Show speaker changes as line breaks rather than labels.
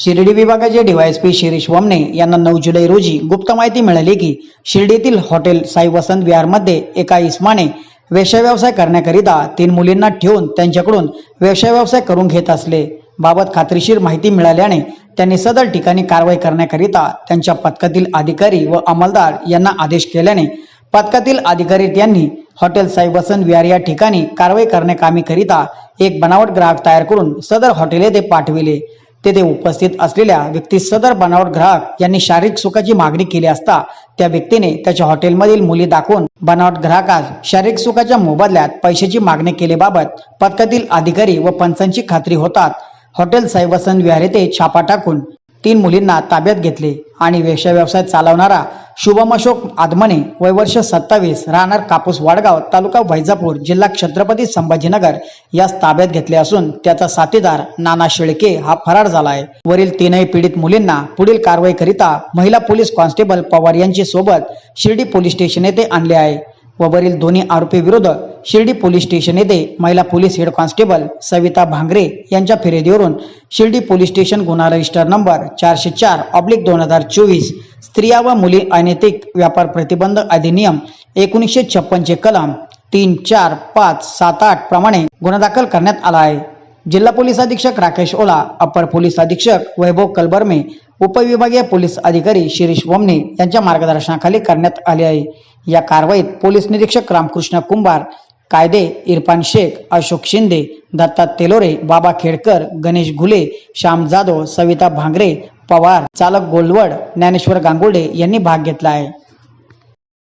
शिर्डी विभागाचे डीवायएसपी शिरीष वमने यांना नऊ जुलै रोजी गुप्त माहिती मिळाली की शिर्डीतील हॉटेल साई वसंत विहारमध्ये एका इस्माने व्यवसाय व्यवसाय करण्याकरिता तीन मुलींना ठेवून त्यांच्याकडून व्यवसाय व्यवसाय करून घेत असले. बाबत खात्रीशीर माहिती मिळाल्याने त्यांनी सदर ठिकाणी कारवाई करण्याकरिता त्यांच्या पथकातील अधिकारी व अंमलदार यांना आदेश केल्याने पथकातील अधिकारी यांनी हॉटेल साई वसंत विहार या ठिकाणी कारवाई करण्याकामी करिता एक बनावट ग्राहक तयार करून सदर हॉटेल येथे पाठविले. तेथे उपस्थित असलेल्या व्यक्ती सदर बनावट ग्राहक यांनी शारीरिक सुखाची मागणी केली असता त्या व्यक्तीने त्याच्या हॉटेलमधील मुली दाखवून बनावट ग्राहकास शारीरिक सुखाच्या मोबदल्यात पैशाची मागणी केल्याबाबत पथकातील अधिकारी व पंचांची खात्री होतात. हॉटेल साई विहार येथे छापा टाकून तीन मुलींना ताब्यात घेतले आणि वेश्या व्यवसाय चालवणारा शुभम अशोक आदमने वय वर्ष सत्तावीस राहणार कापूस वाडगाव तालुका वैजापूर जिल्हा छत्रपती संभाजीनगर यास ताब्यात घेतले असून त्याचा साथीदार नाना शेळके हा फरार झाला आहे वरील तीनही पीडित मुलींना पुढील कारवाई करिता महिला पोलीस कॉन्स्टेबल पवार यांची सोबत शिर्डी पोलीस स्टेशन येथे आणले आहे व वरील दोन्ही आरोपी विरुद्ध शिर्डी पोलीस स्टेशन येथे महिला police head constable Savita Bhangre यांच्या फिर्यादीवरून शिर्डी पोलीस स्टेशन गुन्हा रजिस्टर नंबर चारशे चार ऑब्लिक दोन हजार चोवीस स्त्रिया व मुली अनैतिक व्यापार प्रतिबंध अधिनियम एकोणीसशे छप्पनचे कलम तीन चार पाच सात आठ प्रमाणे गुन्हा दाखल करण्यात आला आहे. जिल्हा पोलीस अधीक्षक राकेश ओला अपर पोलीस अधीक्षक वैभव कलबर्मे उपविभागीय पोलीस अधिकारी शिरीष वमने यांच्या मार्गदर्शनाखाली करण्यात आले आहे. या कारवाईत पोलीस निरीक्षक रामकृष्ण कुंभार कायदे इरफान शेख अशोक शिंदे दत्ता तेलोरे बाबा खेडकर गणेश घुले श्याम जाधव सविता भांगरे पवार चालक गोलवड ज्ञानेश्वर गांगुर्डे यांनी भाग घेतला आहे.